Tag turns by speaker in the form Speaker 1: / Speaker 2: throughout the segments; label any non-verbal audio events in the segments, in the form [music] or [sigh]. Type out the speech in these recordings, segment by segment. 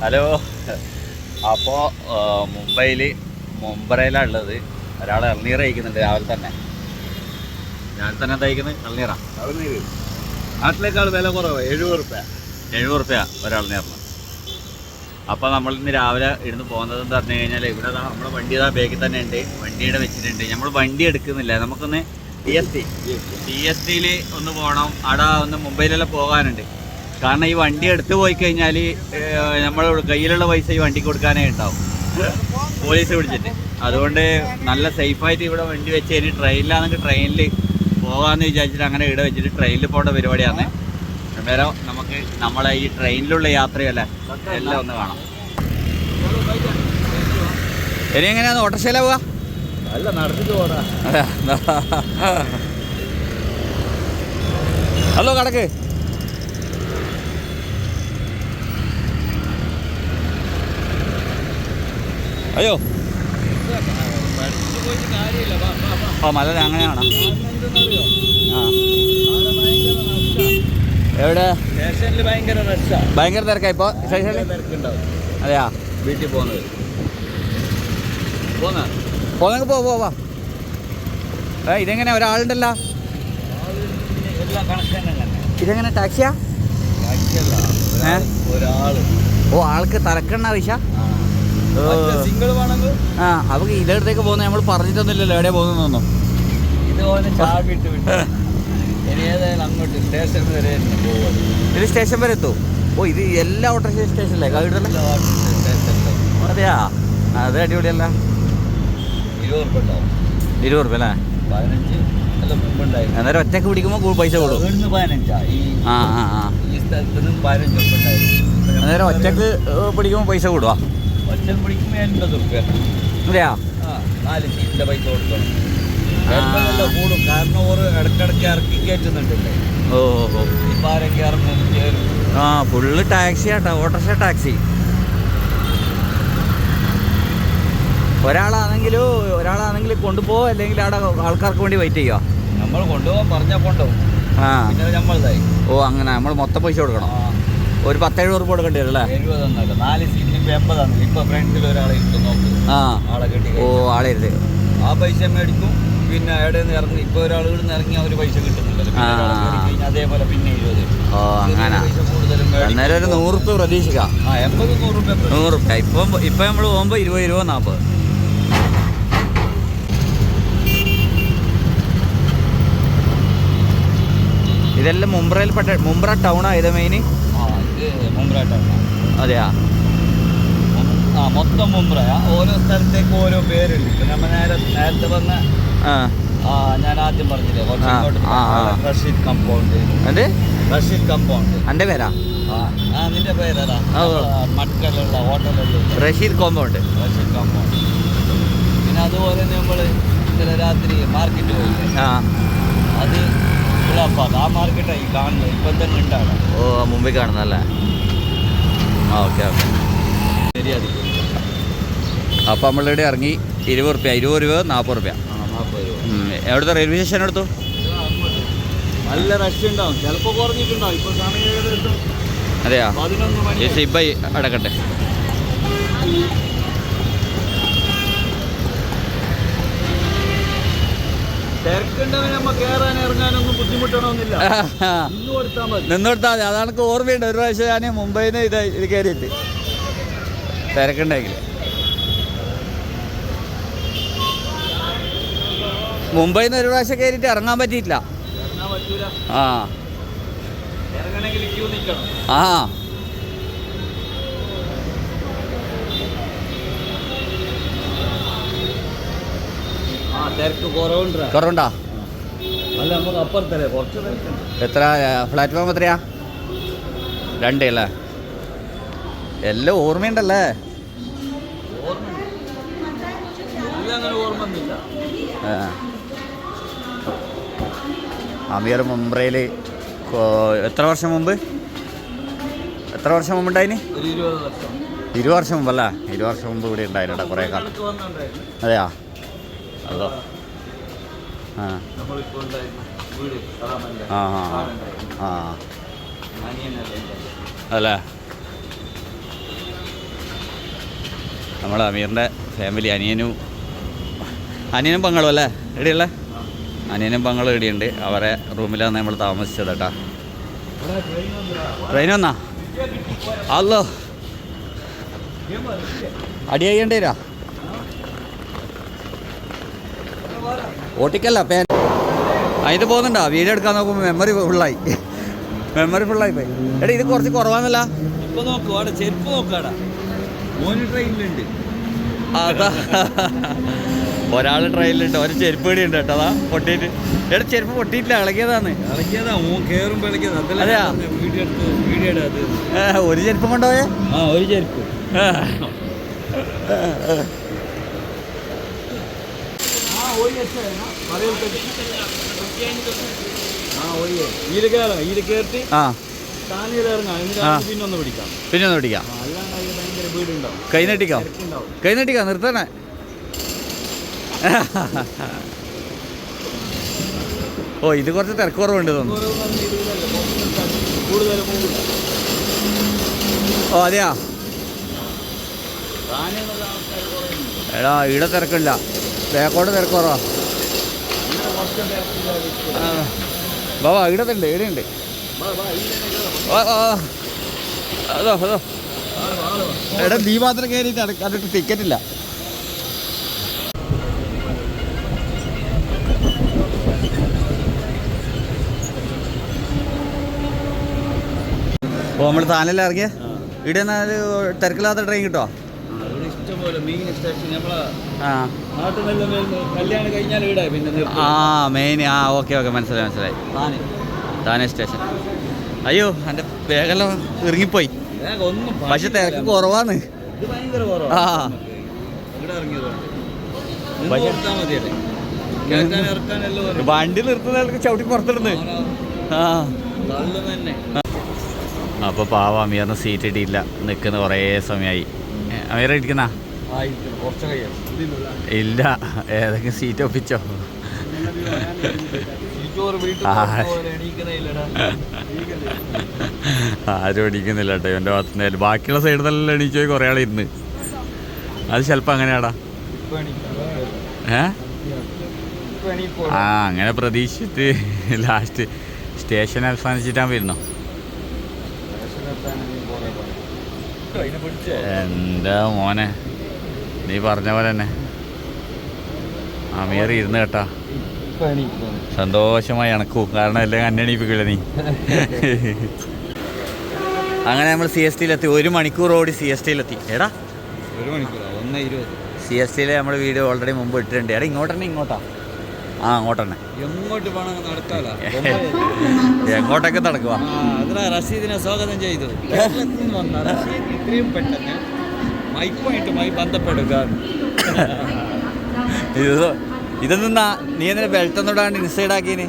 Speaker 1: Hello. അപ്പോൾ മുംബൈയിൽ മുംബൈയിലാണ് ഉള്ളത്. ഒരാൾ ഇളനീർ കഴിക്കുന്നുണ്ട് രാവിലെ തന്നെ. ഞാൻ തന്നെ തയ്ക്കുന്നത് ഇളനീറാ?
Speaker 2: ഇളനീര്. നാട്ടിലേക്കാൾ വില കുറവ്. എഴുപത് റുപ്യ.
Speaker 1: എഴുപത് റുപ്യ ഒരാളിനീറിന് അപ്പോൾ നമ്മൾ ഇന്ന് രാവിലെ ഇരുന്ന് പോകുന്നത് എന്ന് പറഞ്ഞു കഴിഞ്ഞാൽ ഇവിടെ നമ്മുടെ വണ്ടി ഇതാ ബാഗിൽ തന്നെ ഉണ്ട്. വണ്ടിയുടെ വെച്ചിട്ടുണ്ട്. നമ്മൾ വണ്ടി എടുക്കുന്നില്ല. നമുക്കൊന്ന് P S T P S ടിയിൽ ഒന്ന് പോകണം അവിടെ ഒന്ന് മുംബൈയിലെല്ലാം പോകാനുണ്ട്. കാരണം ഈ വണ്ടി എടുത്തു പോയി കഴിഞ്ഞാൽ നമ്മൾ കയ്യിലുള്ള പൈസ ഈ വണ്ടി കൊടുക്കാനേ ഉണ്ടാവും. പോലീസ് പിടിച്ചിട്ട്. അതുകൊണ്ട് നല്ല സേഫായിട്ട് ഇവിടെ വണ്ടി വെച്ച് ഇനി ട്രെയിനിലാണെങ്കിൽ ട്രെയിനിൽ പോകാമെന്ന് വിചാരിച്ചിട്ട് അങ്ങനെ ഇവിടെ വെച്ചിട്ട് ട്രെയിനിൽ പോകേണ്ട പരിപാടിയാണ്. അന്നേരം നമുക്ക് നമ്മളെ ഈ ട്രെയിനിലുള്ള യാത്രയല്ല എല്ലാം ഒന്ന് കാണാം. ഇനി എങ്ങനെയാന്ന് ഓട്ടോറിക്ഷയിലാ പോവാ?
Speaker 2: അല്ല നടത്തിട്ട് പോടാ.
Speaker 1: ഹലോ കടക്ക്. അയ്യോ. ഓ മല അങ്ങനെയാണ്? എവിടെ?
Speaker 2: ഭയങ്കര റഷാ
Speaker 1: തിരക്കാ
Speaker 2: തിരക്കുണ്ടാവും.
Speaker 1: അതെയാ?
Speaker 2: വീട്ടിൽ പോകുന്നത്. പോന്ന?
Speaker 1: പോ പോവാ ഏ ഇതെങ്ങനെ ഒരാളുണ്ടല്ലോ. ഇതെങ്ങനെ? ടാക്സിയാ? ഏ?
Speaker 2: ഒരാൾ
Speaker 1: ഓ ആൾക്ക്
Speaker 2: തിരക്കണ്ട വേണമെങ്കിൽ
Speaker 1: ആ. അവക്ക് ഇതെടുത്തേക്ക് പോകുന്ന നമ്മൾ പറഞ്ഞിട്ടൊന്നുമില്ലല്ലോ എവിടെ പോകുന്നൊന്നും
Speaker 2: ഇത് സ്റ്റേഷൻ വരെ
Speaker 1: എത്തും. ഓ ഇത് എല്ലാ ഓട്ടോറിക്ഷ സ്റ്റേഷൻ കവിടല്ലേ അതെയാ? അത് അടിപൊളിയല്ല.
Speaker 2: ഇരുപത്
Speaker 1: റുപ്യ അല്ലേ? അന്നേരം ഒറ്റയ്ക്ക് പിടിക്കുമ്പോൾ പൈസ കൂടും. ആ ആ ആ. അന്നേരം ഒറ്റയ്ക്ക് പിടിക്കുമ്പോൾ പൈസ കൂടുവാ.
Speaker 2: ഒറ്റ ഉറുപ്പ്യ
Speaker 1: അതെയാ
Speaker 2: ആ നാല് സീറ്റിന്റെ പൈസ കൊടുക്കണം.
Speaker 1: ആ.
Speaker 2: ചിലപ്പോൾ നല്ല കൂടും. കാരണം ഓറ് ഇടക്കിടക്ക് ഇറക്കി കയറ്റുന്നുണ്ടല്ലേ?
Speaker 1: ഓ ഓ ഓ.
Speaker 2: ഇപ്പം ആരൊക്കെ ഇറങ്ങും? ചേരും.
Speaker 1: ആ full taxi auto. Auto rickshaw taxi ഒരാളാണെങ്കിലും ഒരാളാണെങ്കിൽ കൊണ്ടുപോകും അല്ലെങ്കിൽ അവിടെ ആൾക്കാർക്ക് വേണ്ടി വെയിറ്റ് ചെയ്യുക
Speaker 2: നമ്മൾ കൊണ്ടുപോകാൻ പറഞ്ഞാൽ കൊണ്ടുപോകും
Speaker 1: ആ.
Speaker 2: പിന്നെ നമ്മളതായി.
Speaker 1: ഓ അങ്ങനെ. നമ്മൾ മൊത്തം പൈസ കൊടുക്കണം. ഒരു പത്തേഴ് ഉറുപ്പ് കൊടുക്കേണ്ടി വരും അല്ലേ?
Speaker 2: നാല് സീറ്റിന്
Speaker 1: ഓ. ആളരുത്
Speaker 2: ആ പൈസ മേടിക്കും പിന്നെ അവിടെ നിന്ന് ഇറങ്ങി ഇപ്പൊ ഒരാൾ ഇവിടെ നിന്ന് ഇറങ്ങി അവർ പൈസ കിട്ടുന്നില്ല. അതേപോലെ പിന്നെ ഇരുപത്.
Speaker 1: ഓ അങ്ങനെ. അന്നേരം ഒരു പ്രതീക്ഷിക്കാം.
Speaker 2: ആ എൺപത് നൂറ് രൂപ
Speaker 1: നൂറ് റുപ്യ ഇപ്പം ഇപ്പൊ നമ്മൾ പോകുമ്പോ ഇരുപത് ഇരുപത് നാപ്പത് ഇതെല്ലാം മുംബ്രയിൽപ്പെട്ട മുംബ്ര ടൗണാ ഇത് മെയിൻ
Speaker 2: ആ ഇത് മുമ്പ്രായിട്ടാണ്
Speaker 1: അതെയാ?
Speaker 2: ആ മൊത്തം മുമ്പ്രയാ ഓരോ സ്ഥലത്തേക്ക് ഓരോ പേരുണ്ട്. ഇപ്പൊ നമ്മ നേരെ നേരത്തെ
Speaker 1: ആ.
Speaker 2: ഞാൻ ആദ്യം പറഞ്ഞില്ലേ കുറച്ച്. റഷീദ് കമ്പൗണ്ട്. റഷീദ് കമ്പൗണ്ട്.
Speaker 1: പേരാ?
Speaker 2: നിന്റെ ഹോട്ടലുള്ള.
Speaker 1: റഷീദ് കോമ്പൗണ്ട്.
Speaker 2: റഷീദ് കമ്പൗണ്ട്. പിന്നെ അതുപോലെ നമ്മൾ ഇന്നലെ രാത്രി മാർക്കറ്റ് പോയില്ലേ? അത് ആ മാർക്കറ്റായി കാണുന്നത്. ഇപ്പം തന്നെ
Speaker 1: ഓ മുമ്പിൽ കാണുന്നല്ലേ ആ ഓക്കെ ഓക്കെ.
Speaker 2: അത്
Speaker 1: അപ്പോൾ നമ്മളിവിടെ ഇറങ്ങി ഇരുപത് റുപ്യ ഇരുപത് രൂപ നാൽപ്പത് റുപ്യ. എവിടുത്തെ റെയിൽവേ സ്റ്റേഷൻ എടുത്തു?
Speaker 2: നല്ല റഷ് ഉണ്ടാവും. ചിലപ്പോൾ കുറഞ്ഞിട്ടുണ്ടാവും. സമയം
Speaker 1: അതെയാ? ഈ സിബൈ അടക്കട്ടെ നിന്നെടുത്താൽ മതി. അതാണ് ഓർമ്മയുണ്ട്. ഒരു പ്രാവശ്യം ഞാൻ മുംബൈയിൽ നിന്ന് ഇത് ഇത് കയറിയിട്ട് തിരക്കുണ്ടെങ്കിൽ. മുംബൈയിൽ നിന്ന് ഒരു പ്രാവശ്യം കയറിയിട്ട് ഇറങ്ങാൻ പറ്റിയിട്ടില്ല. ആ. ആ.
Speaker 2: കുറവുണ്ട്.
Speaker 1: എത്ര പ്ലാറ്റ്ഫോം എത്രയാ? രണ്ടേ അല്ലേ? എല്ലാം ഓർമ്മയുണ്ടല്ലേ? അമീർ മുംബ്രയിൽ എത്ര വർഷം മുമ്പ്? എത്ര വർഷം മുമ്പ് ഉണ്ടായിന്?
Speaker 2: ഇരു ഇരുപത് വർഷം.
Speaker 1: മുമ്പല്ല? ഇരുപത് വർഷം മുമ്പ് ഇവിടെ ഉണ്ടായിരുന്നു കുറേ കാലം അതെയാ? അതോ? ആ. ആ ആ. അല്ലേ നമ്മൾ അമീറിന്റെ ഫാമിലി അനിയനും അനിയനും പങ്ങളും അല്ലേ? എടിയല്ലേ അനിയനും പങ്ങളും എടിയുണ്ട് അവരെ റൂമിലാണ് നമ്മൾ താമസിച്ചത് കേട്ടാ. ട്രെയിൻ വന്നാ? അല്ലോ അടി കഴിയണ്ടേ വരാ? ഓട്ടിക്കല്ല പേൻ അതിന് പോകുന്നുണ്ടോ? വീഡിയോ എടുക്കാൻ നോക്കുമ്പോൾ മെമ്മറി ഫുള്ളായി മെമ്മറി ഫുള്ളായി പോയി. എടാ ഇത് കുറച്ച് കുറവാന്നല്ല?
Speaker 2: ഇപ്പൊ നോക്കൂ അവിടെ ചെരുപ്പ് നോക്കാടാ മോന് ട്രെയിനിലുണ്ട്
Speaker 1: അതാ. ഒരാൾ ട്രെയിനിലുണ്ട് ഒരു ചെരുപ്പ് പേടി ഉണ്ട് കേട്ടോ അതാ പൊട്ടിയിട്ട്. എടാ ചെരുപ്പ് പൊട്ടിയിട്ടില്ല അതെയാ?
Speaker 2: ഇടാത്
Speaker 1: ഒരു ചെരുപ്പ് കൊണ്ടുപോയേ?
Speaker 2: ആ ഒരു ചെരുപ്പ്. പിന്നെ ഒന്ന് പിടിക്കാം.
Speaker 1: കൈ നെട്ടിക്കാം കൈ നെട്ടിക്കാം നിർത്തണേ. ഓ ഇത് കുറച്ച് തിരക്ക് കുറവുണ്ട് തോന്നുന്നു. ഓ അതെയാ? എടാ ഇവിടെ തിരക്കില്ല. തേക്കോട്ട് തിരക്ക് കുറവാ. ബാബാ ഇവിടെ ഉണ്ട്. ഇവിടെ ഉണ്ട്. അതോ അതോ. എടാ നീ മാത്രം കയറിയിട്ട് അതിട്ട് ടിക്കറ്റ് ഇല്ല. ഓ നമ്മൾ താനല്ലേ ഇറങ്ങിയ. ഇവിടെ എന്നാൽ തിരക്കില്ലാത്ത ട്രെയിൻ കിട്ടോ?
Speaker 2: ആ, മെയിൻ
Speaker 1: ആ. ഓക്കെ ഓക്കെ മനസ്സിലായി മനസ്സിലായി.
Speaker 2: താനെ.
Speaker 1: സ്റ്റേഷൻ അയ്യോ എന്റെ
Speaker 2: വേഗം ഇറങ്ങിപ്പോയി
Speaker 1: പക്ഷെ തിരക്ക്
Speaker 2: കുറവാണ്
Speaker 1: ആ. വണ്ടി നിർത്തുന്ന ചവിട്ടി പുറത്തിടുന്നു. ആ. അപ്പോൾ പാവ അമീറിന് സീറ്റ് ഇടിയില്ല നിൽക്കുന്ന കുറേ സമയമായി അമീർ ഇരിക്കുന്ന? ഇല്ല. ഏതെങ്കിലും സീറ്റ് ഒപ്പിച്ചോ ആരും എണീക്കുന്നില്ല കേട്ടോ എന്റെ ഭാഗത്തുനിന്ന് ബാക്കിയുള്ള സൈഡിൽ നിന്നെല്ലാം എണീച്ചു പോയി കുറേ ആളിരുന്ന്. അത് ചിലപ്പോൾ അങ്ങനെയാടാ. ഏ? ആ അങ്ങനെ പ്രതീക്ഷിച്ചിട്ട് ലാസ്റ്റ് സ്റ്റേഷൻ അവസാനിച്ചിട്ടാണ് വരുന്നു. എന്താ മോനെ നീ പറഞ്ഞ പോലെ തന്നെ. അമീർ ഇരുന്ന് കേട്ടാ. സന്തോഷമായി അണക്കൂ. കാരണം എല്ലാം അന്വേഷിപ്പിക്കില്ല നീ. അങ്ങനെ നമ്മൾ സി എസ് ടിയിലെത്തി. ഒരു മണിക്കൂർ ഓടി സി എസ് ടിയിലെത്തി. എടാ.
Speaker 2: ഒരു മണിക്കൂർ ഒന്ന് ഇരുപത്.
Speaker 1: സി എസ് ടിയിൽ നമ്മൾ വീഡിയോ ഓൾറെഡി മുമ്പ് ഇട്ടിട്ടുണ്ട്. എടാ ഇങ്ങോട്ടെന്നെ ഇങ്ങോട്ടാ. ആ അങ്ങോട്ട് തന്നെ
Speaker 2: എങ്ങോട്ട് [laughs]
Speaker 1: എങ്ങോട്ടൊക്കെ നടക്കുക
Speaker 2: അതിനാ റഷീദിനെ സ്വാഗതം ചെയ്തു. കേരളത്തിൽ നിന്ന് വന്ന റഷീദ് ഇത്രയും പെട്ടെന്ന് മൈക്കുമായിട്ടുമായി ബന്ധപ്പെടുക [laughs]
Speaker 1: ഇത് ഇതൊന്നും നീ എന്തിനാ ബെൽറ്റ് ഒന്നും ഇടാണ്ട് ഇൻസൈഡ് ആക്കിന്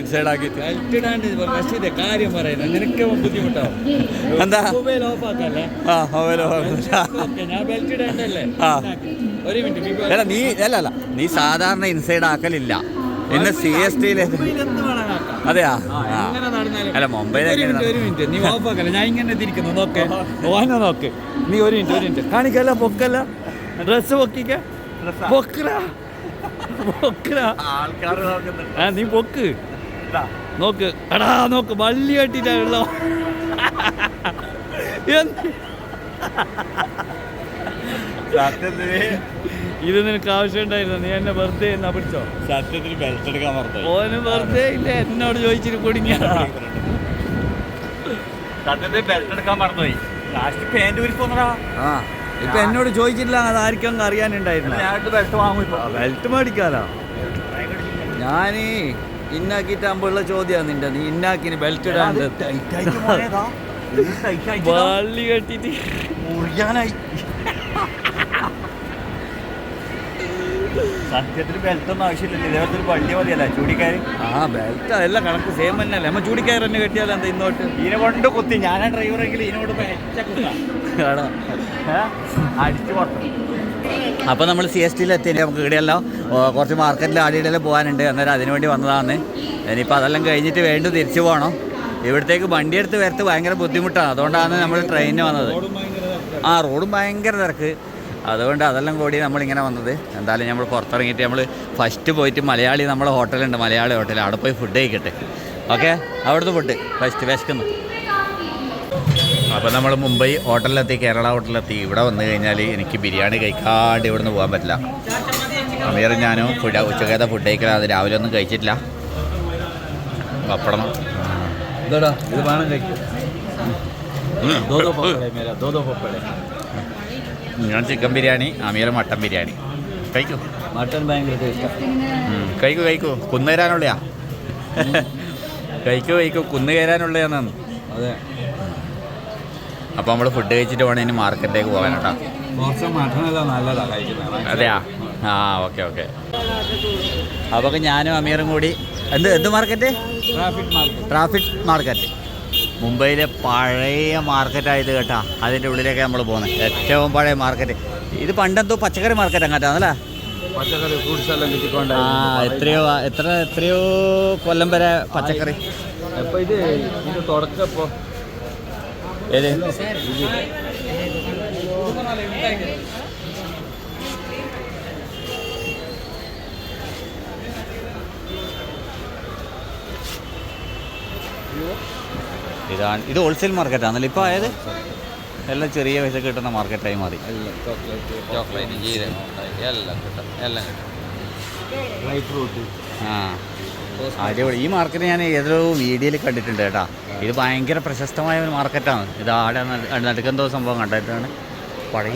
Speaker 1: ഇൻസൈഡ് ആക്കിയിട്ട്.
Speaker 2: ബെൽറ്റ് ഇടാണ്ട് ഇത് റഷീദ് കാര്യം പറയുന്നത്. നിനക്ക് ബുദ്ധിമുട്ടാവും.
Speaker 1: എന്താ?
Speaker 2: മൊബൈൽ ഓഫ് ആക്കല്ലേ?
Speaker 1: ആ മൊബൈലോ
Speaker 2: ഓക്കെ ഞാൻ ബെൽറ്റ് ഇടാണ്ടല്ലേ
Speaker 1: ആ.
Speaker 2: ഒരു മിനിറ്റ്
Speaker 1: അല്ല നീ അല്ല അല്ല. നീ സാധാരണ ഇൻസൈഡ് ആക്കലില്ല. എന്നെ സി എസ്
Speaker 2: ടി
Speaker 1: അതെയാ. അല്ല, മുംബൈയിൽ
Speaker 2: നീ ഞാൻ ഇങ്ങനെ തിരിക്കുന്നു നോക്കെ. ഓനെ നോക്ക്. നീ ഒരു മിനിറ്റ് ഒരു മിനിറ്റ് കാണിക്കല്ല പൊക്കല്ല. ഡ്രസ് പൊക്കിക്ക. പൊക്കറ പൊക്കറ
Speaker 1: ആൾക്കാർ
Speaker 2: നീ പൊക്ക്. നോക്ക്. എടാ നോക്ക്. വള്ളി കെട്ടിട്ടാണല്ലോ എന്ത്?
Speaker 1: സത്യത്തിന്
Speaker 2: ഇത് നിനക്ക് ആവശ്യമുണ്ടായിരുന്നു? നീ എന്നെ വെറുതെ എന്നാ പിടിച്ചോ?
Speaker 1: സത്യത്തിന് ബെൽറ്റ് എടുക്കാൻ
Speaker 2: ഓന് വെറുതെ ഇല്ല. എന്നോട് ചോദിച്ചിട്ട് കുടുങ്ങിയ
Speaker 1: സത്യത്തിൽ ബെൽറ്റ് എടുക്കാൻ മറന്നുപോയി. ലാസ്റ്റ്
Speaker 2: ആ ഇപ്പൊ എന്നോട് ചോദിച്ചിട്ടില്ല. അത് ആർക്കും അറിയാനുണ്ടായിരുന്നു?
Speaker 1: ഞാൻ ബെൽറ്റ് വാങ്ങും
Speaker 2: ബെൽറ്റ് മേടിക്കാലോ. ഞാൻ ഇന്നാക്കിട്ടാകുമ്പോഴുള്ള ചോദ്യമാണ് നിന്റെ നീ ഇന്നാക്കിന് ബെൽറ്റ് ഇടാണ്ട്. വള്ളി കെട്ടിട്ട്.
Speaker 1: മുറിയാനായി. സത്യത്തിൽ ബെൽറ്റ് ഒന്നും ആവശ്യമില്ല. ഇതേപോലത്തെ ഒരു വണ്ടി മതിയല്ല? ചൂടിക്കാര്
Speaker 2: ആ ബെൽറ്റ് അതെല്ലാം കണക്ക് സെയിം തന്നെയല്ലേ? നമ്മൾ ചൂടിക്കാർ തന്നെ കെട്ടിയാലോ എന്താ ഇന്നോട്ട്
Speaker 1: ഇതിനെ കൊണ്ട് കുത്തി. ഞാനാ ഡ്രൈവറെങ്കിൽ ഇതിനോട് അടിച്ചു പുറത്തു അപ്പോൾ നമ്മൾ സി എസ് ടിയിൽ നമുക്ക് ഇവിടെയല്ലോ കുറച്ച് മാർക്കറ്റിൽ ആടിയിടെല്ലാം പോകാനുണ്ട്. അന്നേരം അതിനു വേണ്ടി വന്നതാണ് ഇനിയിപ്പോൾ അതെല്ലാം കഴിഞ്ഞിട്ട് വേണ്ടു തിരിച്ചു പോകണം. ഇവിടത്തേക്ക് വണ്ടി എടുത്ത് വരത്ത് ഭയങ്കര ബുദ്ധിമുട്ടാണ്. അതുകൊണ്ടാണ് നമ്മൾ ട്രെയിനിന് വന്നത്. ആ റോഡും ഭയങ്കര തിരക്ക്. അതുകൊണ്ട് അതെല്ലാം കൂടി നമ്മളിങ്ങനെ വന്നത്. എന്തായാലും നമ്മൾ പുറത്തിറങ്ങിയിട്ട് നമ്മൾ ഫസ്റ്റ് പോയിട്ട് മലയാളി നമ്മളെ ഹോട്ടലുണ്ട് മലയാളി ഹോട്ടൽ അവിടെ പോയി ഫുഡ് കഴിക്കട്ടെ. ഓക്കെ അവിടുത്തെ ഫുഡ് ഫസ്റ്റ് വിശക്കുന്നു. അപ്പോൾ നമ്മൾ മുംബൈ ഹോട്ടലിലെത്തി കേരള ഹോട്ടലിലെത്തി. ഇവിടെ വന്നു കഴിഞ്ഞാൽ എനിക്ക് ബിരിയാണി കഴിക്കാണ്ട് ഇവിടെ നിന്ന് പോകാൻ പറ്റില്ല. അമീറും ഞാനും ഫുഡ് ഉച്ചക്കത്തെ ഫുഡ് കഴിക്കല. അത് രാവിലെ ഒന്നും കഴിച്ചിട്ടില്ല. പപ്പടം.
Speaker 2: ഇതാടാ ഇത് വേണം കഴിക്കും.
Speaker 1: ഞാൻ ചിക്കൻ ബിരിയാണി അമീർ മട്ടൻ ബിരിയാണി. കഴിക്കൂ.
Speaker 2: മട്ടൻ ഭയങ്കര
Speaker 1: കഴിക്കൂ കഴിക്കൂ. കുന്ന് കയറാനുള്ളയാ. കഴിക്കൂ കഴിക്കൂ. കുന്ന്
Speaker 2: അതെ.
Speaker 1: അപ്പോൾ നമ്മൾ ഫുഡ് കഴിച്ചിട്ട് വേണം ഇനി മാർക്കറ്റിലേക്ക് പോകാൻ കേട്ടോ. അതെയാ? ആ ഓക്കെ ഓക്കെ അപ്പോൾ ഞാനും അമീറും കൂടി എന്ത് എന്ത് മാർക്കറ്റ്
Speaker 2: ട്രാഫിക് മാർക്കറ്റ്
Speaker 1: മുംബൈയിലെ പഴയ മാർക്കറ്റായത് കേട്ടാ. അതിന്റെ ഉള്ളിലേക്ക് നമ്മൾ പോകുന്നത് ഏറ്റവും പഴയ മാർക്കറ്റ് ഇത് പണ്ടെന്തോ പച്ചക്കറി മാർക്കറ്റ് അങ്ങോട്ടാണല്ലേ
Speaker 2: പച്ചക്കറി ഫ്രൂട്ട്സ് എല്ലാം കിട്ടിക്കൊണ്ട്
Speaker 1: ആ എത്രയോ എത്ര എത്രയോ കൊല്ലം വരെ പച്ചക്കറി.
Speaker 2: ഇത് ഇത്
Speaker 1: ഏത്? ഇതാണ്. ഇത് ഹോൾസെയിൽ മാർക്കറ്റാണല്ലോ ഇപ്പോൾ ആയത്? എല്ലാം ചെറിയ പൈസ കിട്ടുന്ന മാർക്കറ്റായി മാറി.
Speaker 2: ചോക്ലേറ്റ്
Speaker 1: ചോക്ലേറ്റ് ജീരകം എല്ലാം കിട്ടും. എല്ലാം കിട്ടും.
Speaker 2: ഡ്രൈ ഫ്രൂട്ട്
Speaker 1: ആ. അടിപൊളി. ഈ മാർക്കറ്റ് ഞാൻ ഏതൊരു വീഡിയോയിൽ കണ്ടിട്ടുണ്ട് കേട്ടോ. ഇത് ഭയങ്കര പ്രശസ്തമായ ഒരു മാർക്കറ്റാണ് ഇത് ആടെ നടുക്കെന്തോ സംഭവം കണ്ടിട്ടാണ് പഴയ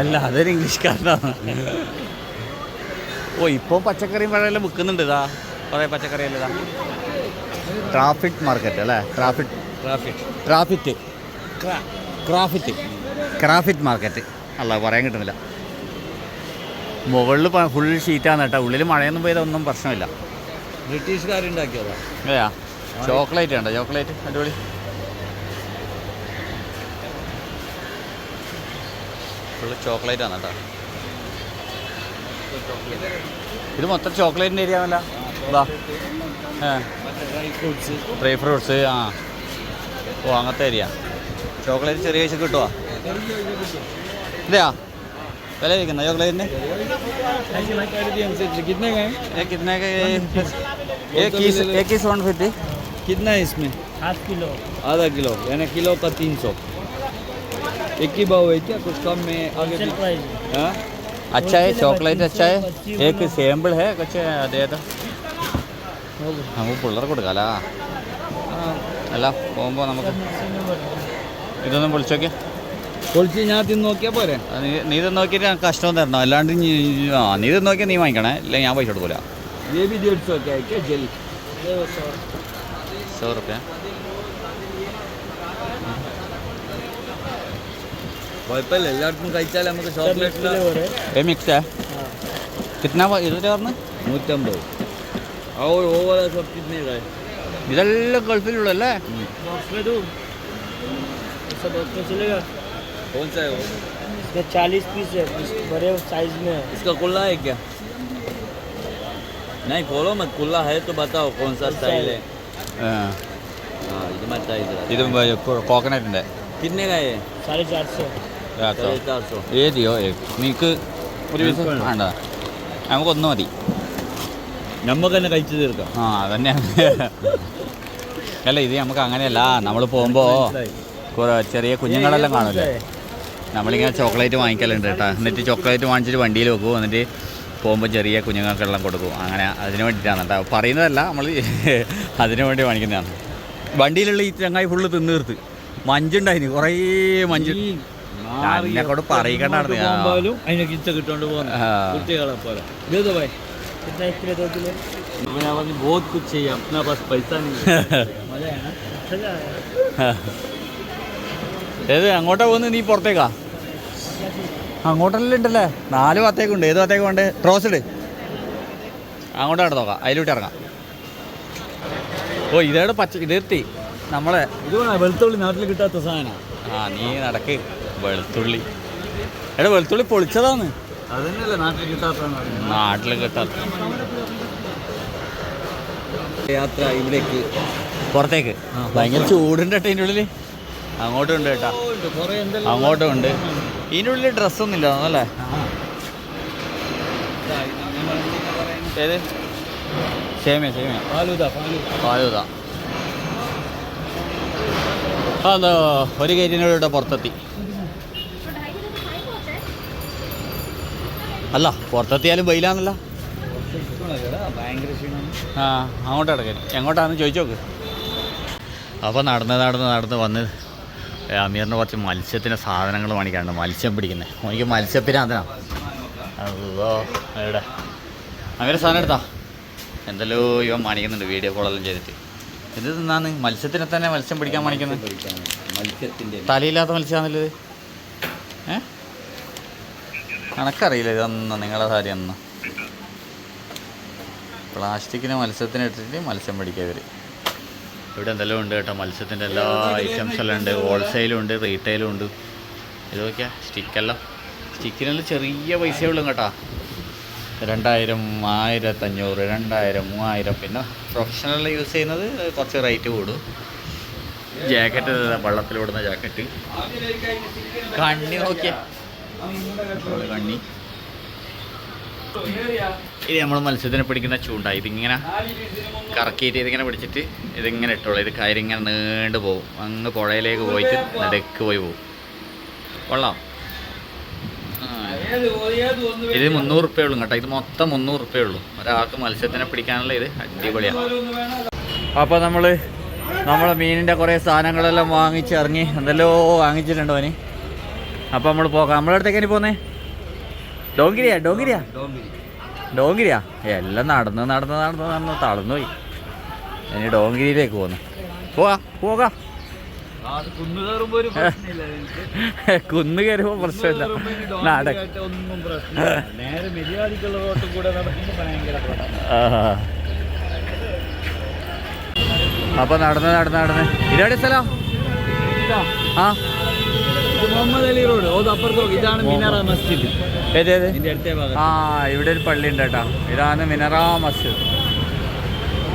Speaker 1: അല്ല അതൊരു ഇംഗ്ലീഷ്കാരനാണ് ഓ ഇപ്പോൾ പച്ചക്കറിയും പഴമെല്ലാം വിൽക്കുന്നുണ്ട് ഇതാ. കുറേ പച്ചക്കറിയല്ലേ ഇതാ. ട്രാഫിക് മാർക്കറ്റ് അല്ലേ? ട്രാഫിക്
Speaker 2: ട്രാഫിക്
Speaker 1: ട്രാഫിക് ക്രാഫിറ്റ് ക്രാഫിറ്റ് മാർക്കറ്റ് അല്ല പറയാൻ കിട്ടുന്നില്ല. മുകളിൽ ഫുൾ ഷീറ്റാണ് കേട്ടോ ഉള്ളിൽ മഴയൊന്നും പെയ്തൊന്നും പ്രശ്നമില്ല.
Speaker 2: ബ്രിട്ടീഷുകാരുണ്ടാക്കിയതാ?
Speaker 1: അതെയാ ചോക്ലേറ്റ് ഉണ്ടോ? ചോക്ലേറ്റ്? അടിപൊളി. ഫുള്ള് ചോക്ലേറ്റ് ആണ് കേട്ടോ ഇത് മൊത്തം ചോക്ലേറ്റിന്റെ ഏരിയ ആണല്ലോ. ഇതാ.
Speaker 2: ഡ്രൈ ഫ്രൂട്ട്സ്
Speaker 1: ഡ്രൈ ഫ്രൂട്ട്സ് ആ. ഓ അങ്ങനത്തെ ഏരിയ. ചോക്ലേറ്റ് ചെറിയ പൈസ കിട്ടുമോ ഇതെയാ? पहले भी
Speaker 2: कितना कितने
Speaker 1: इतने कितने का का है है वन फिफ्टी
Speaker 2: कितना है इसमें?
Speaker 3: Half kilo.
Speaker 2: आधा किलो यानी किलो का तीन सौ। एक ही भाव है क्या? कुछ कम में आगे हाँ?
Speaker 1: अच्छा है चॉकलेट अच्छा है। एक सैंपल है कुछ अदे നമുക്ക് പിള്ളേർ കൊടുക്കാമല്ലോ അല്ല പോകുമ്പോൾ നമുക്ക് ഇതൊന്നും
Speaker 2: പൊളിച്ച് ഞാൻ തിന്ന് നോക്കിയാ പോരെ
Speaker 1: നീ നീ ഇത് നോക്കിയിട്ട് ഞാൻ കഷ്ടം തരണം അല്ലാണ്ട് നീ ആ നീ ഇത് നോക്കിയാൽ നീ വാങ്ങിക്കണേ ഇല്ലെങ്കിൽ ഞാൻ പൈസ കൊടുക്കൂല
Speaker 2: ये भी डेढ़ सौ का है क्या जेल
Speaker 1: सौ रुपये
Speaker 2: കുഴപ്പമില്ല എല്ലായിടത്തും കഴിച്ചാൽ നമുക്ക് ചോക്ലേറ്റ്
Speaker 3: फ्लेवर है
Speaker 1: ये मिक्स है कितना वो ഇതിൽ പറഞ്ഞു
Speaker 2: നൂറ്റമ്പത് और वो वाला सब कितने का है
Speaker 1: ഇതെല്ലാം ഗൾഫിലുള്ളല്ലേ
Speaker 3: बॉक्स
Speaker 2: कौन सा है वो
Speaker 3: इसमें चालीस पीस है इस बड़े साइज में है
Speaker 2: इसका कुल्ला है क्या नहीं खोलो मत कुल्ला है तो बताओ कौन सा स्टाइल है हाँ ये मत चाहिए
Speaker 1: ഇത് കോക്കനട്ടിൻ്റെ
Speaker 2: कितने का है
Speaker 3: साढ़े चार सौ
Speaker 2: साढ़े चार सौ
Speaker 1: ഏതിയോ നിനക്ക് ഒരു പീസ്
Speaker 2: എനിക്കുണ്ട്.
Speaker 1: വേണ്ട നമുക്കൊന്നും മതി
Speaker 2: നമുക്ക് തന്നെ കഴിച്ചു തീർക്കാം
Speaker 1: ആ അതന്നെ അല്ല ഇത് നമുക്ക് അങ്ങനെയല്ല നമ്മൾ പോകുമ്പോൾ ചെറിയ കുഞ്ഞുങ്ങളെല്ലാം കാണില്ലേ നമ്മളിങ്ങനെ ചോക്ലേറ്റ് വാങ്ങിക്കലുണ്ട് കേട്ടോ. എന്നിട്ട് ചോക്ലേറ്റ് വാങ്ങിച്ചിട്ട് വണ്ടിയിൽ വെക്കും. എന്നിട്ട് പോകുമ്പോൾ ചെറിയ കുഞ്ഞുങ്ങൾക്കെല്ലാം കൊടുക്കും. അങ്ങനെ അതിന് വേണ്ടിയിട്ടാണ് കേട്ടോ. പറയുന്നതല്ല നമ്മൾ [laughs] അതിനു വേണ്ടി വാങ്ങിക്കുന്നതാണ്. വണ്ടിയിലുള്ള ഈ ചങ്ങായി ഫുള്ള് തിന്നു തീർത്ത്. മഞ്ചുണ്ടായിന്. കുറേ മഞ്ച്.
Speaker 2: എന്നെക്കൊണ്ട് പറയിക്കണ്ടാണ് बहुत कुछ चाहिए अपना पास पैसा नहीं है
Speaker 3: मजा है ना
Speaker 1: ഏത് അങ്ങോട്ടാ പോകുന്നത് നീ പുറത്തേക്കാ? അങ്ങോട്ടെല്ലാം ഉണ്ടല്ലേ? നാല് ഭാഗത്തേക്കുണ്ട് ഏത് ഭാഗത്തേക്ക് വേണ്ടേ ട്രോസിഡ് അങ്ങോട്ടാണ് നോക്കാം. അതിലോട്ട് ഇറങ്ങാം. ഓ ഇതേടെ പച്ച ഇതെത്തി നമ്മളെ
Speaker 2: ഇത് വെളുത്തുള്ളി നാട്ടിൽ കിട്ടാത്ത സാധനം.
Speaker 1: ആ നീ നടക്ക്. വെളുത്തുള്ളി. എടാ വെളുത്തുള്ളി പൊളിച്ചതാന്ന്.
Speaker 2: അതന്നെയല്ലേ നാട്ടിൽ
Speaker 1: കിട്ടാത്ത
Speaker 2: യാത്ര ഇവിടേക്ക്.
Speaker 1: പുറത്തേക്ക്. ഭയങ്കര ചൂടുണ്ട് കേട്ടോ ഇതിന്റെ ഉള്ളിൽ അങ്ങോട്ടും ഉണ്ട് കേട്ടാ. അങ്ങോട്ടും ഉണ്ട്. ഇതിന്റെ ഉള്ളിൽ ഡ്രസ്സൊന്നും ഇല്ല അല്ലേ ഏത്? സേമിയ സേമിയ.
Speaker 3: ഫാലൂദ
Speaker 1: അതോ ഒരു കയറ്റിനോട് പുറത്തെത്തി. അല്ല പുറത്തെത്തിയാലും ബൈലാന്നല്ല ആ അങ്ങോട്ട് കിടക്കാൻ എങ്ങോട്ടാണെന്ന് ചോദിച്ചോക്ക് അപ്പോൾ നടന്ന് നടന്ന് നടന്ന് വന്ന് അമീറിന് കുറച്ച് മത്സ്യത്തിന്റെ സാധനങ്ങൾ വാങ്ങിക്കാണ്ട് മത്സ്യം പിടിക്കുന്നത് എനിക്ക് അതോ എവിടെ? അങ്ങനെ സാധനം എടുത്താ? എന്തല്ലോ ഇവ മാണിക്കുന്നുണ്ട്. വീഡിയോ കോളെല്ലാം ചെയ്തിട്ട്. ഇത് തിന്നാന്ന് മത്സ്യത്തിനെ തന്നെ മത്സ്യം പിടിക്കാൻ മാണിക്കുന്നത്
Speaker 3: മത്സ്യത്തിന്റെ
Speaker 1: തലയില്ലാത്ത മത്സ്യമാണല്ലോ ഇത്. ഏ? കണക്കറിയില്ല ഇതൊന്നും നിങ്ങളുടെ കാര്യം ഒന്നും. പ്ലാസ്റ്റിക്കിന് മത്സ്യത്തിന് ഇട്ടിട്ട് മത്സ്യം പിടിക്കുക ഇവർ ഇവിടെ എന്തെല്ലാം ഉണ്ട് കേട്ടോ മത്സ്യത്തിന്റെ എല്ലാ ഐറ്റംസ് എല്ലാം ഉണ്ട്. ഹോൾസെയിലും ഉണ്ട് റീറ്റെയിലും ഉണ്ട്. ഇത് നോക്കിയാൽ സ്റ്റിക്കെല്ലാം സ്റ്റിക്കിനെല്ലാം ചെറിയ പൈസയേ ഉള്ളൂ കേട്ടോ. രണ്ടായിരം ആയിരത്തഞ്ഞൂറ് രണ്ടായിരം മൂവായിരം. പിന്നെ പ്രൊഫഷണൽ യൂസ് ചെയ്യുന്നത് കുറച്ച് റേറ്റ് കൂടും. ജാക്കറ്റ് വെള്ളത്തിൽ വിടുന്ന ജാക്കറ്റ് കണ്ണി നോക്കിയാ. കണ്ണി. ഇത് നമ്മൾ മത്സ്യത്തിനെ പിടിക്കുന്ന ചൂണ്ട. ഇതിങ്ങനെ കറക്കിയിട്ട് ഇതിങ്ങനെ പിടിച്ചിട്ട് ഇതിങ്ങനെ ഇട്ടോളൂ. ഇത് കയറിങ്ങനെ നീണ്ടു പോകും അങ്ങ് പുഴയിലേക്ക് പോയിട്ട് നടുക്ക് പോയി പോകും കൊള്ളാം. ഇത് മുന്നൂറ് റുപ്യ ഉള്ളൂ കേട്ടോ. ഇത് മൊത്തം മുന്നൂറ് റുപ്യ ഉള്ളൂ. ഒരാൾക്ക് മത്സ്യത്തിനെ പിടിക്കാനുള്ള ഇത് അടിപൊളിയാണ് അപ്പോൾ നമ്മൾ നമ്മളെ മീനിന്റെ കുറേ സാധനങ്ങളെല്ലാം വാങ്ങിച്ചിറങ്ങി എന്തെല്ലോ വാങ്ങിച്ചിട്ടുണ്ടോ അവന്. അപ്പോൾ നമ്മൾ പോകാം. നമ്മളെ ഇനി പോന്നേ. ഡോങ്കിരിയാ ഡോങ്കിരിയാ. ഡോങ്കിരിയാ. എല്ലാം നടന്ന് നടന്ന് നടന്ന് നടന്ന് തളർന്നു പോയി ഇനി ഡോങ്കിരിയിലേക്ക് പോന്നു. പോവാ പോകാം.
Speaker 3: കുന്നു കയറുമ്പോ പ്രശ്നമില്ല [laughs]
Speaker 1: നട. അപ്പൊ നടന്ന് നടന്ന് നടന്ന്. ഇതെവിടെ സ്ഥലം? ആ.
Speaker 3: മുഹമ്മദ് അലി റോഡ്. ഓ ഇതാണ് മിനാറ മസ്ജിദ്.
Speaker 1: ആ ഇവിടെ ഒരു പള്ളി ഉണ്ട് കേട്ടോ. ഇതാണ് മിനറ മസ്ജിദ്.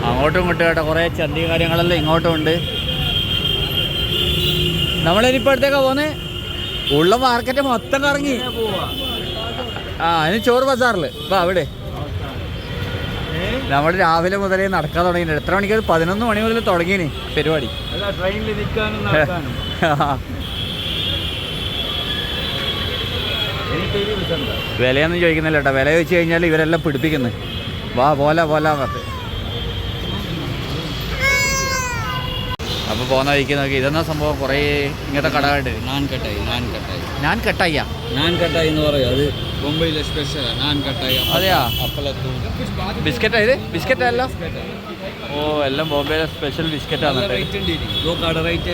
Speaker 1: അങ്ങോട്ടും ഇങ്ങോട്ടും കേട്ടോ. കുറേ ചന്തി കാര്യങ്ങളെല്ലാം ഇങ്ങോട്ടും ഉണ്ട്. നമ്മളിനിപ്പോൾ അടുത്തേക്കാ പോന്നെ? ഉള്ള മാർക്കറ്റ് മൊത്തം കറങ്ങി. ആ അതിന് ചോറ് ബസാറിൽ വാ അവിടെ. നമ്മൾ രാവിലെ മുതലേ നടക്കാൻ തുടങ്ങിയിട്ടുണ്ട്. എത്ര മണിക്ക്? പതിനൊന്ന് മണി മുതൽ തുടങ്ങിയേ പരിപാടി.
Speaker 3: അല്ല ട്രെയിനിൽ നിൽക്കാനും [laughs] നടക്കാനും എനിക്ക് ഒരു ദിവസം
Speaker 1: വിലയൊന്നും ചോദിക്കുന്നില്ല കേട്ടോ. വില ചോദിച്ചു കഴിഞ്ഞാൽ ഇവരെല്ലാം പിടിപ്പിക്കുന്നു. വാ പോല പോല പറഞ്ഞ് അപ്പോൾ പോകുന്ന വഴിക്ക് നോക്കി. ഇതെന്നാ സംഭവം? കുറേ ഇങ്ങനത്തെ കടകളുണ്ട്.
Speaker 3: നാൻ കട്ടായി നാൻ കട്ടായി
Speaker 1: ഞാൻ കട്ടായ
Speaker 3: നാൻ കട്ടായി എന്ന് പറയും. അത് മുംബൈയിലെ സ്പെഷ്യൽ നാൻ കട്ടായി
Speaker 1: അതെയാ?
Speaker 3: അപ്പലത്തും
Speaker 1: ബിസ്ക്കറ്റാ ഇത്? ബിസ്ക്കറ്റാ എല്ലാം? ഓ എല്ലാം ബോംബെയിലെ സ്പെഷ്യൽ ബിസ്ക്കറ്റാണ്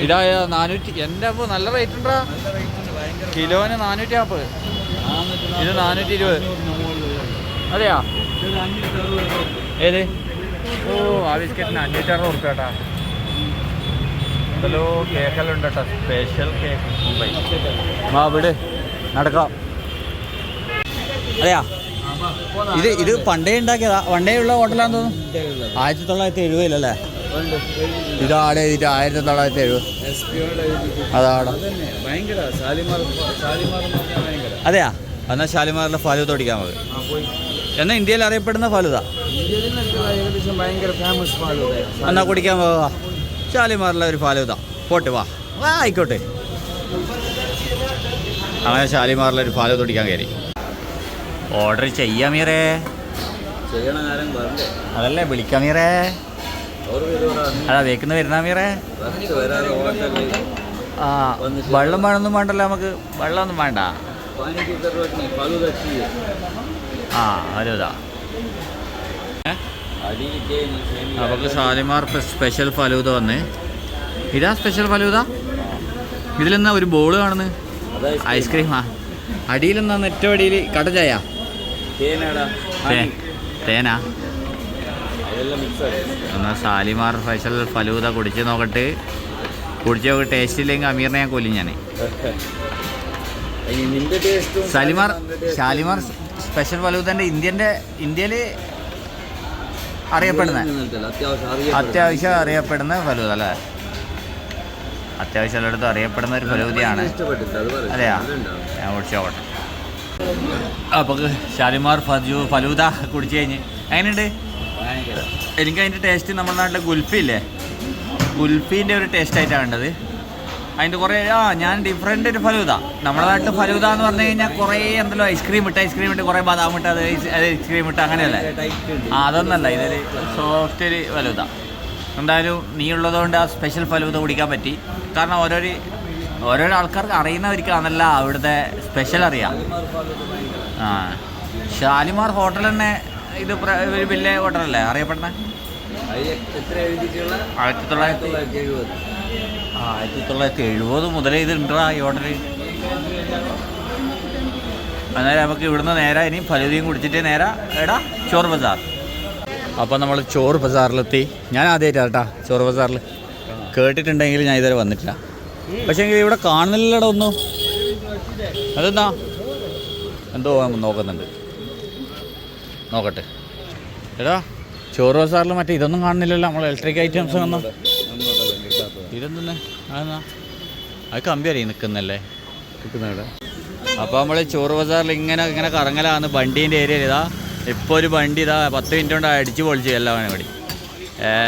Speaker 1: ഇതാ നാനൂറ്റി എന്റെ അപ്പോൾ നല്ല റേറ്റ് ഉണ്ടാ കിലോന് നാനൂറ്റി നാൽപ്പത് ഇത് നാനൂറ്റി ഇരുപത് അതെയാ? ഏത്? ഓ ആ ബിസ്ക്കറ്റിന് അഞ്ഞൂറ്റി അറുപത് ഉറുപ്പ്യ കേട്ടാ എന്തല്ലോ കേക്കെല്ലാം ഉണ്ട് കേട്ടോ സ്പെഷ്യൽ കേക്ക് മുംബൈ. മാ വിട്. നടക്കാം. അതെയാ? ഇത് ഇത് പണ്ടേ ഉണ്ടാക്കിയതാ. പണ്ടേ ഉള്ള ഹോട്ടലാന്ന് തോന്നുന്നു. ആയിരത്തി തൊള്ളായിരത്തി എഴുപതിലല്ലേ ഇതാടെ എഴുതിട്ട് ആയിരത്തി തൊള്ളായിരത്തി എഴുപത് അതാടാ. അതെയാ? എന്നാൽ ഷാലിമാറിലെ ഫലൂത ഓടിക്കാൻ മതി എന്നാൽ ഇന്ത്യയിൽ അറിയപ്പെടുന്ന ഫലൂത എന്നാ കുടിക്കാൻ പോവാ. ഷാലിമാറിലെ ഒരു ഫാലുദ പോട്ട് വാ. വാ ആയിക്കോട്ടെ. അങ്ങനെ ഷാലിമാറിലെ ഒരു ഫലൂത ഓടിക്കാൻ കയറി. ഓർഡർ ചെയ്യാമീറേ
Speaker 3: കാര്യം പറഞ്ഞേ
Speaker 1: അതല്ലേ
Speaker 3: വിളിക്കാം മീറേ.
Speaker 1: അതാ വേക്കുന്ന വരുന്നാമീറേ
Speaker 3: മീറേ.
Speaker 1: ആ വെള്ളം വേണമെന്നും വേണ്ടല്ലോ നമുക്ക്. വെള്ളമൊന്നും വേണ്ട.
Speaker 3: पानी की जरूरत नहीं फालूदा चाहिए
Speaker 1: ആ ഫലൂത
Speaker 3: अभी के नीचे
Speaker 1: നമുക്ക് ഷാലിമാർ സ്പെഷ്യൽ ഫലൂത വന്ന് ഇതാ സ്പെഷ്യൽ ഫലൂത ഇതിലെന്നാ ഒരു ബോൾ കാണുന്നത് ഐസ്ക്രീമാ അടിയിലെന്നാ ഏറ്റവും അടിയിൽ കട ചായ
Speaker 3: തേനടാ
Speaker 1: തേ- തേനാ
Speaker 3: അതെല്ലാം മിക്സ് ആക്കി
Speaker 1: ഒന്ന് ഷാലിമാർ സ്പെഷ്യൽ ഫലൂത കുടിച്ച് നോക്കട്ട് കുടിച്ച് നോക്കി ടേസ്റ്റ് ഇല്ലെങ്കിൽ അമീറിനെ ഞാൻ കൊല്ലും ഞാൻ
Speaker 3: ഇനി [laughs] നിന്റെ ടേസ്റ്റും
Speaker 1: ഷാലിമാർ ഷാലിമാർ സ്പെഷ്യൽ ഫലൂദന്റെ ഇന്ത്യന്റെ ഇന്ത്യയിൽ അറിയപ്പെടുന്ന
Speaker 3: അത്യാവശ്യം അറിയാം
Speaker 1: അത്യാവശ്യം അറിയപ്പെടുന്ന ഫലൂത അല്ലേ? അത്യാവശ്യം എല്ലായിടത്തും അറിയപ്പെടുന്ന ഒരു ഫലൂതിയാണ് അതെയാ? ഞാൻ കുടിച്ചോട്ടെ അപ്പോൾ ഷാലിമാർ ഫജു ഫലൂദ കുടിച്ചു കഴിഞ്ഞ്. എങ്ങനെയുണ്ട്? എനിക്ക് അതിന്റെ ടേസ്റ്റ് നമ്മുടെ നാട്ടിലെ ഗുൽഫി ഇല്ലേ ഗുൽഫീന്റെ ഒരു ടേസ്റ്റ് ആയിട്ടാണ് കണ്ടത്. അതിന്റെ കുറേ ആ ഞാൻ ഡിഫറെന്റ് ഒരു ഫലൂത നമ്മുടെ നാട്ടിൽ ഫലൂത എന്ന് പറഞ്ഞു കഴിഞ്ഞാൽ കുറേ എന്തല്ലോ ഐസ്ക്രീം ഇട്ട് ഐസ്ക്രീം ഇട്ട് കുറേ ബദാം ഇട്ട് അത് ഐസ്- അത് ഐസ്ക്രീം ഇട്ട് അങ്ങനെയല്ലേ? ആ അതൊന്നല്ല ഇതൊരു സോഫ്റ്റ് ഒരു ഫലൂത എന്തായാലും നീ ഉള്ളതുകൊണ്ട് ആ സ്പെഷ്യൽ ഫലൂത കുടിക്കാൻ പറ്റി. കാരണം ഓരോരു ഓരോരോ ആൾക്കാർക്ക് അറിയുന്നവർക്കാണല്ല അവിടുത്തെ സ്പെഷ്യൽ അറിയാം. ആ ഷാലിമാർ ഹോട്ടൽ തന്നെ ഇത് ഒരു വലിയ ഹോട്ടലല്ലേ
Speaker 3: അറിയപ്പെടുന്നത്
Speaker 1: ആയിരത്തി തൊള്ളായിരത്തി ആയിരത്തി തൊള്ളായിരത്തി എഴുപത് മുതലേ ഇത് ഉണ്ടാ ഈ ഓർഡർ അന്നേരം നമുക്ക് ഇവിടുന്ന് നേരെ ഇനി ഫലൂതിയും കുടിച്ചിട്ട് നേരെ എടാ ചോറ് ബസാർ. അപ്പോൾ നമ്മൾ ചോറ് ബസാറിലെത്തി. ഞാൻ ആദ്യമായിട്ടാണ് കേട്ടാ ചോറ് ബസാറിൽ കേട്ടിട്ടുണ്ടെങ്കിൽ ഞാൻ ഇതുവരെ വന്നിട്ടില്ല. പക്ഷേ എങ്കിൽ ഇവിടെ കാണുന്നില്ലടാ ഒന്നും. അതെന്താ? എന്തോ നോക്കുന്നുണ്ട്. നോക്കട്ടെ. എടാ ചോറ് ബസാറിൽ മറ്റേ ഇതൊന്നും കാണുന്നില്ലല്ലോ നമ്മൾ ഇലക്ട്രിക് ഐറ്റംസ് ഒന്നും. ഇതെന്തെന്ന് അതെന്നാ? അത് കമ്പി അറിയി നിൽക്കുന്നല്ലേ
Speaker 3: കിട്ടുന്നവിടെ.
Speaker 1: അപ്പോൾ നമ്മൾ ചോറ് ബസാറിൽ ഇങ്ങനെ ഇങ്ങനെ കറങ്ങലാണ് വണ്ടീന്റെ ഏരിയ ഇതാ ഇപ്പോൾ ഒരു വണ്ടി ഇതാ പത്ത് മിനിറ്റ് കൊണ്ട് അടിച്ച് പൊളിച്ചു എല്ലാവരും കൂടി.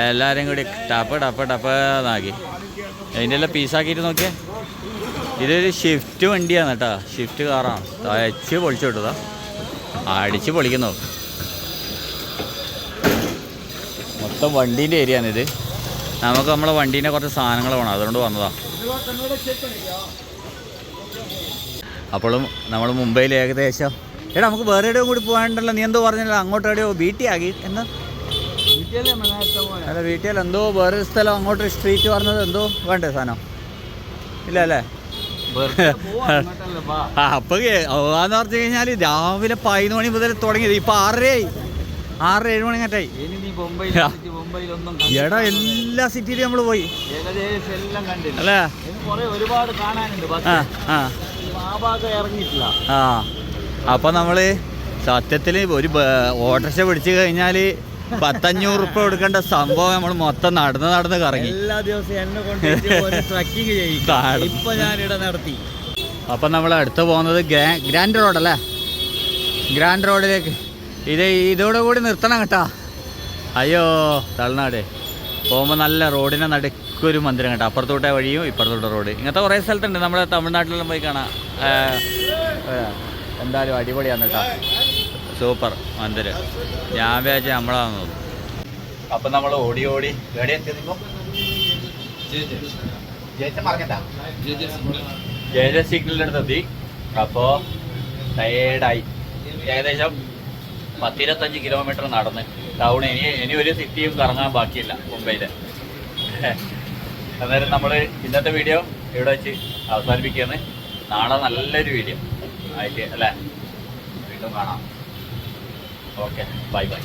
Speaker 1: എല്ലാവരും കൂടി ടപ്പ് ടപ്പ് ടപ്പ് എന്നാക്കി. അതിന്റെ എല്ലാം പീസാക്കിയിട്ട് നോക്കിയേ. ഇതൊരു ഷിഫ്റ്റ് വണ്ടിയാണ് കേട്ടോ. ഷിഫ്റ്റ് കാറാണ് തയ്ച്ച് പൊളിച്ചു വിട്ടതാ. അടിച്ച് പൊളിക്കുന്നു. മൊത്തം വണ്ടീന്റെ ഏരിയ ആണിത് നമുക്ക് നമ്മളെ വണ്ടീന്റെ കുറച്ച് സാധനങ്ങൾ വേണം. അതുകൊണ്ട് വന്നതാ. അപ്പോഴും നമ്മൾ മുംബൈയിൽ ഏകദേശം എടാ നമുക്ക് വേറെ എവിടെയും കൂടി പോകാനുണ്ടല്ലോ. നീ എന്തോ പറഞ്ഞല്ലോ? അങ്ങോട്ട് എവിടെയോ വീട്ടിൽ ആകി. എന്താ? അല്ല വീട്ടിൽ എന്തോ വേറെ സ്ഥലം അങ്ങോട്ട് സ്ട്രീറ്റ് പറഞ്ഞത് എന്തോ വേണ്ടേ സാധനം? ഇല്ല അല്ലേ? [laughs] അപ്പൊ എന്ന് പറഞ്ഞു കഴിഞ്ഞാൽ രാവിലെ പതിനൊന്ന് മണി മുതൽ തുടങ്ങിയത് ഇപ്പൊ ആറരയായി. ആറര ഏഴ് മണി
Speaker 3: മുംബൈയിൽ മുംബൈയിലൊന്നും
Speaker 1: എടാ എല്ലാ സിറ്റിയിലും നമ്മൾ പോയി.
Speaker 3: ഏകദേശം എല്ലാം കണ്ടില്ല
Speaker 1: അല്ലേ?
Speaker 3: കുറെ ഒരുപാട് കാണാനുണ്ട് ബസ്
Speaker 1: ആ.
Speaker 3: ഭാഗം ഇറങ്ങിയിട്ടില്ല.
Speaker 1: ആ. അപ്പം നമ്മൾ സത്യത്തിൽ ഒരു ഓട്ടർഷ പിടിച്ചു കഴിഞ്ഞാൽ പത്തഞ്ഞൂറ് ഉറുപ്പ കൊടുക്കേണ്ട സംഭവം നമ്മൾ മൊത്തം നടന്ന് നടന്ന് കറങ്ങി.
Speaker 3: എല്ലാ ദിവസവും എന്നെ കൊണ്ട് ട്രക്കിംഗ് ചെയ്യും
Speaker 1: കാണും.
Speaker 3: ഇപ്പൊ ഞാനിവിടെ നടത്തി
Speaker 1: അപ്പം നമ്മൾ അടുത്ത് പോകുന്നത് ഗ്രാൻഡ് ഗ്രാൻഡ് റോഡല്ലേ? ഗ്രാൻഡ് റോഡിലേക്ക്. ഇത് ഇതോടുകൂടി നിർത്തണം കേട്ടാ. അയ്യോ തമിഴ്നാട് പോകുമ്പോൾ നല്ല റോഡിനെ നടുക്കൊരു മന്ദിരം കേട്ടോ അപ്പുറത്തോട്ടെ വഴിയും ഇപ്പുറത്തോട്ടെ റോഡ്. ഇങ്ങനത്തെ കുറേ സ്ഥലത്തുണ്ട്. നമ്മുടെ തമിഴ്നാട്ടിലെല്ലാം പോയി കാണാം. എന്തായാലും അടിപൊളിയാണ് കേട്ടോ. സൂപ്പർ മന്ദിരം. ഞാൻ വിചാരിച്ച നമ്മളാന്ന് തോന്നുന്നു. അപ്പം നമ്മൾ ഓടി ഓടി എവിടെ എത്തിയതിപ്പോൾ ജയജ സിഗ്നലിന്റെ അടുത്ത് എത്തി അപ്പോൾ ടയേർഡായി ഏകദേശം പത്തിരുപത്തഞ്ച് കിലോമീറ്റർ നടന്ന്. ടൗൺ ഇനി ഇനി ഒരു സിറ്റിയും കറങ്ങാൻ ബാക്കിയില്ല മുംബൈയിൽ അന്നേരം നമ്മൾ ഇന്നത്തെ വീഡിയോ ഇവിടെ വെച്ച് അവസാനിപ്പിക്കുകയാണ്. നാളെ നല്ലൊരു വീഡിയോ ആയിട്ട് അല്ലേ? വീണ്ടും കാണാം. Okay bye bye